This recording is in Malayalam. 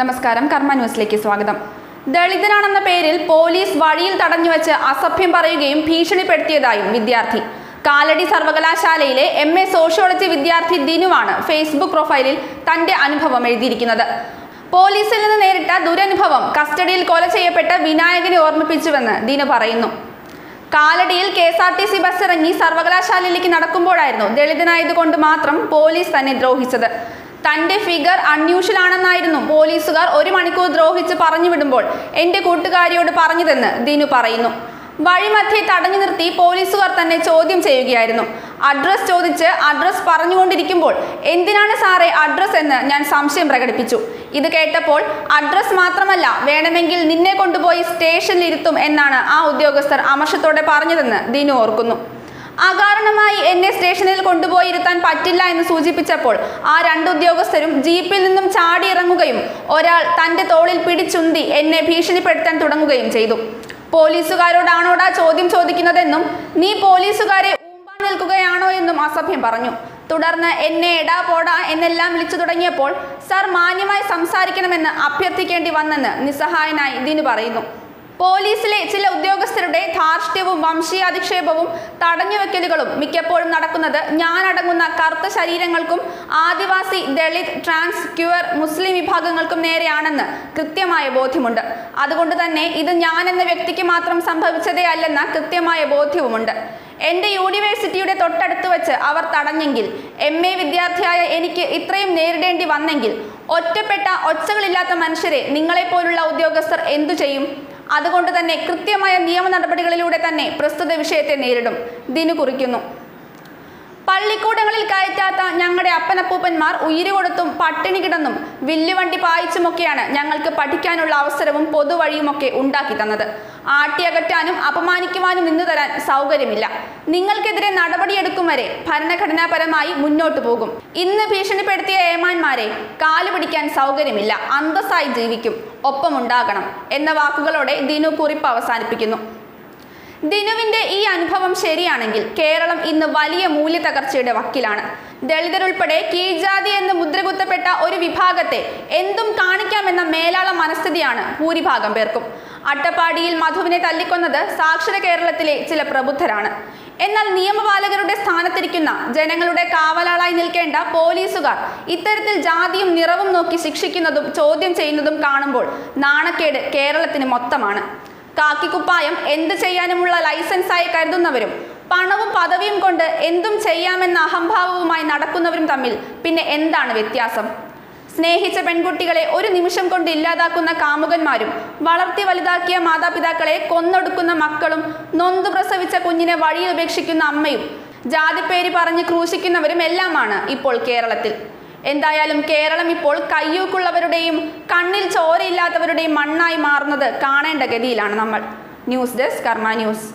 നമസ്കാരം കർമ്മ ന്യൂസിലേക്ക് സ്വാഗതം. ദളിതനാണെന്ന പേരിൽ പോലീസ് വഴിയിൽ തടഞ്ഞുവെച്ച് അസഭ്യം പറയുകയും ഭീഷണിപ്പെടുത്തിയതായും വിദ്യാർത്ഥി. കാലടി സർവകലാശാലയിലെ എം എ സോഷ്യോളജി വിദ്യാർത്ഥി ദിനുവാണ് ഫേസ്ബുക്ക് പ്രൊഫൈലിൽ തന്റെ അനുഭവം എഴുതിയിരിക്കുന്നത്. പോലീസിൽ നിന്ന് നേരിട്ട ദുരനുഭവം കസ്റ്റഡിയിൽ കൊല ചെയ്യപ്പെട്ട വിനായകനെ ഓർമ്മിപ്പിച്ചുവെന്ന് ദിനു പറയുന്നു. കാലടിയിൽ K S R T C bus ഇറങ്ങി സർവകലാശാലയിലേക്ക് നടക്കുമ്പോഴായിരുന്നു ദളിതനായതുകൊണ്ട് മാത്രം പോലീസ് തന്നെ ദ്രോഹിച്ചത്. തന്റെ ഫിഗർ അൺയൂഷ്വൽ ആണെന്നായിരുന്നു പോലീസുകാർ ഒരു മണിക്കൂർ ദ്രോഹിച്ച് പറഞ്ഞു വിടുമ്പോൾ എന്റെ കൂട്ടുകാരിയോട് പറഞ്ഞതെന്ന് ദിനു പറയുന്നു. വഴിമധ്യേ തടഞ്ഞു നിർത്തി പോലീസുകാർ തന്നെ ചോദ്യം ചെയ്യുകയായിരുന്നു. അഡ്രസ് ചോദിച്ച് അഡ്രസ് പറഞ്ഞുകൊണ്ടിരിക്കുമ്പോൾ എന്തിനാണ് സാറേ അഡ്രസ് എന്ന് ഞാൻ സംശയം പ്രകടിപ്പിച്ചു. ഇത് കേട്ടപ്പോൾ അഡ്രസ് മാത്രമല്ല വേണമെങ്കിൽ നിന്നെ കൊണ്ടുപോയി സ്റ്റേഷനിലിരുത്തും എന്നാണ് ആ ഉദ്യോഗസ്ഥർ അമർഷത്തോടെ പറഞ്ഞതെന്ന് ദിനു ഓർക്കുന്നു. അകാരണമായി എന്നെ സ്റ്റേഷനിൽ കൊണ്ടുപോയി ഇരുത്താൻ പറ്റില്ല എന്ന് സൂചിപ്പിച്ചപ്പോൾ ആ രണ്ട് ഉദ്യോഗസ്ഥരും ജീപ്പിൽ നിന്നും ചാടി ഇറങ്ങുകയും ഒരാൾ തന്റെ തോളിൽ പിടിച്ചുന്തി എന്നെ ഭീഷണിപ്പെടുത്താൻ തുടങ്ങുകയും ചെയ്തു. പോലീസുകാരോടാണോടാ ചോദ്യം ചോദിക്കുന്നതെന്നും നീ പോലീസുകാരെ ഊമ്പാൻ നിൽക്കുകയാണോ എന്നും അസഭ്യം പറഞ്ഞു. തുടർന്ന് എന്നെ എടാ പോടാ എന്നെല്ലാം വിളിച്ചു തുടങ്ങിയപ്പോൾ സർ മാന്യമായി സംസാരിക്കണമെന്ന് അഭ്യർത്ഥിക്കേണ്ടി വന്നെന്ന് നിസ്സഹായനായി ഇതിന് പറയുന്നു. പോലീസിലെ ചില ഉദ്യോഗസ്ഥരുടെ ധാർഷ്ട്യവും വംശീയാധിക്ഷേപവും തടഞ്ഞുവെക്കലുകളും മിക്കപ്പോഴും നടക്കുന്നത് ഞാനടങ്ങുന്ന കറുത്ത ശരീരങ്ങൾക്കും Adivasi Dalit trans queer Muslim വിഭാഗങ്ങൾക്കും നേരെയാണെന്ന് കൃത്യമായ ബോധ്യമുണ്ട്. അതുകൊണ്ട് തന്നെ ഇത് ഞാൻ എന്ന വ്യക്തിക്ക് മാത്രം സംഭവിച്ചതേ അല്ലെന്ന കൃത്യമായ ബോധ്യവുമുണ്ട്. എന്റെ യൂണിവേഴ്സിറ്റിയുടെ തൊട്ടടുത്ത് വെച്ച് അവർ തടഞ്ഞെങ്കിൽ എം. എ. വിദ്യാർത്ഥിയായ എനിക്ക് ഇത്രയും നേരിടേണ്ടി വന്നെങ്കിൽ ഒറ്റപ്പെട്ട ഒച്ചകളില്ലാത്ത മനുഷ്യരെ നിങ്ങളെപ്പോലുള്ള ഉദ്യോഗസ്ഥർ എന്തു ചെയ്യും? അതുകൊണ്ട് തന്നെ കൃത്യമായ നിയമ നടപടികളിലൂടെ തന്നെ പ്രസ്തുത വിഷയത്തെ നേരിടും. ദിനു കുറിക്കുന്നു. പള്ളിക്കൂടങ്ങളിൽ കയറ്റാത്ത ഞങ്ങളുടെ അപ്പനപ്പൂപ്പന്മാർ ഉയിര് കൊടുത്തും പട്ടിണി കിടന്നും വില്ലുവണ്ടി പായിച്ചുമൊക്കെയാണ് ഞങ്ങൾക്ക് പഠിക്കാനുള്ള അവസരവും പൊതുവഴിയുമൊക്കെ ഉണ്ടാക്കി തന്നത്. ആട്ടിയകറ്റാനും അപമാനിക്കുവാനും നിന്നു തരാൻ സൗകര്യമില്ല. നിങ്ങൾക്കെതിരെ നടപടിയെടുക്കും വരെ ഭരണഘടനാപരമായി മുന്നോട്ടു പോകും. ഇന്ന് ഭീഷണിപ്പെടുത്തിയ ഏമാന്മാരെ കാലുപിടിക്കാൻ സൗകര്യമില്ല. അന്തസ്സായി ജീവിക്കും. ഒപ്പമുണ്ടാകണം. എന്ന വാക്കുകളോടെ ദിനു കുറിപ്പ് അവസാനിപ്പിക്കുന്നു. ദിനുവിന്റെ ഈ അനുഭവം ശരിയാണെങ്കിൽ കേരളം ഇന്ന് വലിയ മൂല്യതകർച്ചയുടെ വക്കിലാണ്. ദളിതരുൾപ്പെടെ കീഴ്ജാതി എന്ന് മുദ്രകുത്തപ്പെട്ട ഒരു വിഭാഗത്തെ എന്തും കാണിക്കാമെന്ന മേലാള മനസ്ഥിതിയാണ് ഭൂരിഭാഗം പേർക്കും. അട്ടപ്പാടിയിൽ മധുവിനെ തല്ലിക്കൊന്നത് സാക്ഷര കേരളത്തിലെ ചില പ്രബുദ്ധരാണ്. എന്നാൽ നിയമപാലകരുടെ സ്ഥാനത്തിരിക്കുന്ന ജനങ്ങളുടെ കാവലാളായി നിൽക്കേണ്ട പോലീസുകാർ ഇത്തരത്തിൽ ജാതിയും നിറവും നോക്കി ശിക്ഷിക്കുന്നതും ചോദ്യം ചെയ്യുന്നതും കാണുമ്പോൾ നാണക്കേട് കേരളത്തിന് മൊത്തമാണ്. കാക്കിക്കുപ്പായം എന്ത് ചെയ്യാനുമുള്ള ലൈസൻസായി കരുതുന്നവരും പണവും പദവിയും കൊണ്ട് എന്തും ചെയ്യാമെന്ന അഹംഭാവവുമായി നടക്കുന്നവരും തമ്മിൽ പിന്നെ എന്താണ് വ്യത്യാസം? സ്നേഹിച്ച പെൺകുട്ടികളെ ഒരു നിമിഷം കൊണ്ട് ഇല്ലാതാക്കുന്ന കാമുകന്മാരും വളർത്തി വലുതാക്കിയ മാതാപിതാക്കളെ കൊന്നൊടുക്കുന്ന മക്കളും നൊന്തു പ്രസവിച്ച കുഞ്ഞിനെ വഴിയിൽ ഉപേക്ഷിക്കുന്ന അമ്മയും ജാതിപ്പേര് പറഞ്ഞ് ക്രൂശിക്കുന്നവരും എല്ലാമാണ് ഇപ്പോൾ കേരളത്തിൽ. എന്തായാലും കേരളം ഇപ്പോൾ കയ്യൂക്കുള്ളവരുടെയും കണ്ണിൽ ചോരയില്ലാത്തവരുടെയും മണ്ണായി മാറുന്നത് കാണേണ്ട ഗതിയിലാണ് നമ്മൾ. News desk Karma news.